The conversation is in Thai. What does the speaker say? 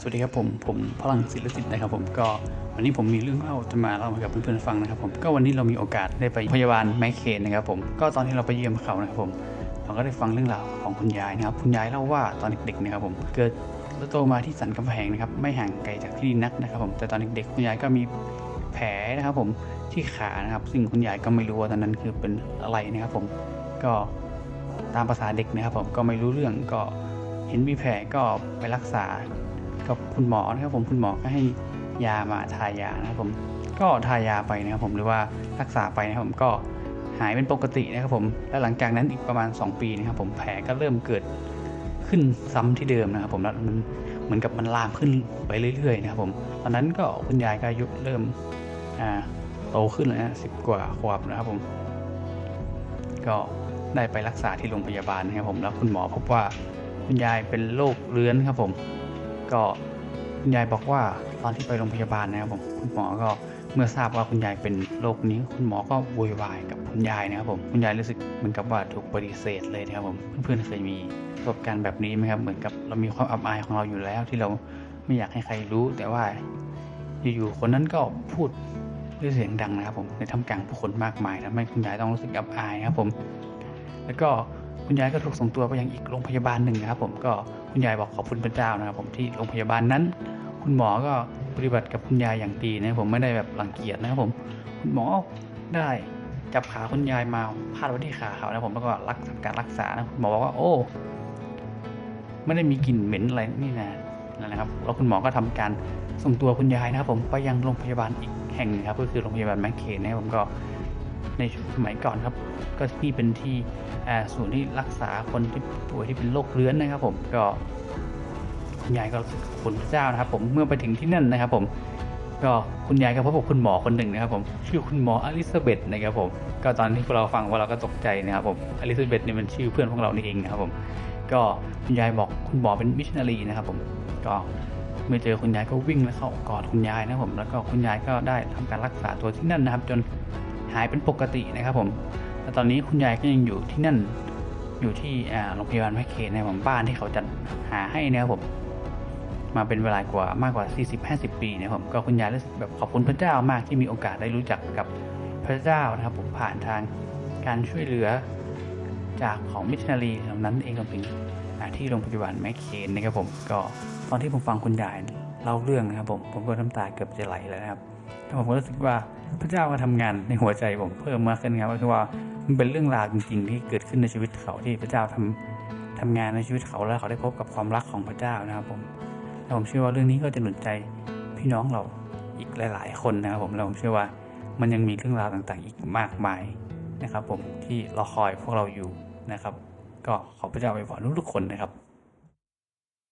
สวัสดีครับผมผมพลังศิลสิทธิ์นะครับผมก็วันนี้ผมมีเรื่องเล่าจะมาเล่าให้กับเพื่อนๆฟังนะครับผมก็วันนี้เรามีโอกาสได้ไปพยาบาลแมคเคนนะครับผมก็ตอนที่เราไปเยี่ยมเขานะครับผมเราก็ได้ฟังเรื่องราวของคุณยายนะครับคุณยายเล่าว่าตอนเด็กๆนะครับผมเกิดและโตมาที่สันกำแพงนะครับไม่ห่างไกลจากที่นี่นักนะครับผมแต่ตอนเด็กๆคุณยายก็มีแผลนะครับผมที่ขานะครับ ซึ่งคุณยายก็ไม่รู้ว่าตอนนั้นคือเป็นอะไรนะครับผมก็ตามภาษาเด็กนะครับผมก็ไม่รู้เรื่องก็เห็นมีแผลก็ไปรักษา กับคุณหมอนะครับผมคุณหมอก็ให้ยามาทายานะครับผมก็ทายาไปนะครับผมหรือว่ารักษาไปนะครับผมก็หายเป็นปกตินะครับผมแล้วหลังจากนั้นอีกประมาณ 2 ปีนะครับผมแผลก็เริ่มเกิดขึ้นซ้ำที่เดิมนะครับผมแล้วมันเหมือนกับมันลามขึ้นไปเรื่อยๆนะครับผมตอนนั้นก็คุณยายก็อายุเริ่มโตขึ้นแล้วนะสิบกว่าขวบนะครับผม ก็ได้ไปรักษาที่โรงพยาบาลนะครับผมแล้วคุณหมอพบว่าคุณยายเป็นโรคเรื้อนครับผม ก็คุณยายบอกว่าตอนที่ไปโรงพยาบาลนะครับผมคุณหมอก็เมื่อทราบว่าคุณยายเป็นโรคนี้ คุณหมอก็โวยวายกับคุณยายนะครับผมคุณยายรู้สึกเหมือนกับว่าถูกปฏิเสธเลยนะครับผมเพื่อนๆเคยมีประสบการณ์แบบนี้ไหมครับเหมือนกับเรามีความอับอายของเราอยู่แล้ว ที่เราไม่อยากให้ใครรู้ แต่ว่าอยู่ๆคนนั้นก็พูดด้วยเสียงดังนะครับผมในท่ามกลางผู้คนมากมายทำให้คุณยายต้องรู้สึกอับอายนะครับผม แล้วก็ คุณยายก็ถูกส่งตัวไปยังอีกโรงพยาบาลหนึ่งนะครับ ผมก็คุณยายบอกขอบคุณพระเจ้านะครับ ผมที่โรงพยาบาลนั้น คุณหมอก็ปฏิบัติกับคุณยายอย่างดีนะผมไม่ได้แบบรังเกียจนะครับผม คุณหมอได้จับขาคุณยายมาพาดไว้ที่ขาเขานะผมแล้วก็รักทำการรักษานะคุณหมอบอกว่าโอ้ไม่ได้มีกลิ่นเหม็นอะไรนี่นะนั่นนะครับแล้วคุณหมอก็ทำการส่งตัวคุณยายนะครับ ผมไปยังโรงพยาบาลอีกแห่งนึงครับก็คือโรงพยาบาลแมคเคนนะครับผมก็ ในสมัยก่อนครับ ก็ที่เป็นที่ศูนย์ที่รักษาคนที่ป่วยที่เป็นโรคเรื้อนนะครับ ผมก็คุณยายก็ขอบคุณพระเจ้านะครับ ผมเมื่อไปถึงที่นั่นนะครับ ผมก็คุณยายก็พบกับคุณหมอคนหนึ่งนะครับ ผมชื่อคุณหมออลิซาเบธนะครับ ผมก็ตอนที่พวกเราฟังว่าเราก็ตกใจนะครับผมอลิซาเบธนี่ยมันชื่อเพื่อนพวกเรานี่เองนะครับ ผม ก็คุณยายบอกคุณหมอเป็นมิชชันนารีนะครับ ผมก็เมื่อเจอคุณยายก็วิ่งแล้วเข้ากอดคุณยายนะครับผมแล้วก็คุณยายก็ได้ทำการรักษาตัวที่นั่นนะครับ จน หายเป็นปกตินะครับผมและตอนนี้คุณยายก็ยังอยู่ที่นั่นอยู่ที่โรงพยาบาลแมคเคนนะครับผมบ้านที่เขาจัดหาให้นะครับผมมาเป็นเวลากว่ามากกว่า 40-50 ปีนะครับผมก็คุณยายรู้สึกแบบขอบคุณพระเจ้ามากที่มีโอกาสได้รู้จักกับพระเจ้านะครับผมผ่านทางการช่วยเหลือจากของมิชชันนารีเหล่านั้นเองครวมถึงที่โรงพยาบาลแมคเคนนะครับผมก็ตอนที่ผมฟังคุณยายเล่าเรื่องนะครับผมผมก็น้ำตาเกือบจะไหลแล้วนะครับ แต่ผมก็รู้สึกว่าพระเจ้าก็ทำงานในหัวใจผมเพิ่มมากขึ้นครับก็คือว่ามันเป็นเรื่องราวจริงๆที่เกิดขึ้นในชีวิตเขาที่พระเจ้าทำทำงานในชีวิตเขาแล้วเขาได้พบกับความรักของพระเจ้านะครับผมแล้วผมเชื่อว่าเรื่องนี้ก็จะหนุนใจพี่น้องเราอีกหลาย ๆ คนนะครับผมแล้วผมเชื่อว่ามันยังมีเรื่องราวต่างๆ อีกมากมายนะครับ ผมที่รอคอยพวกเราอยู่นะครับ ก็ขอพระเจ้าไปพรทุกๆคนนะครับ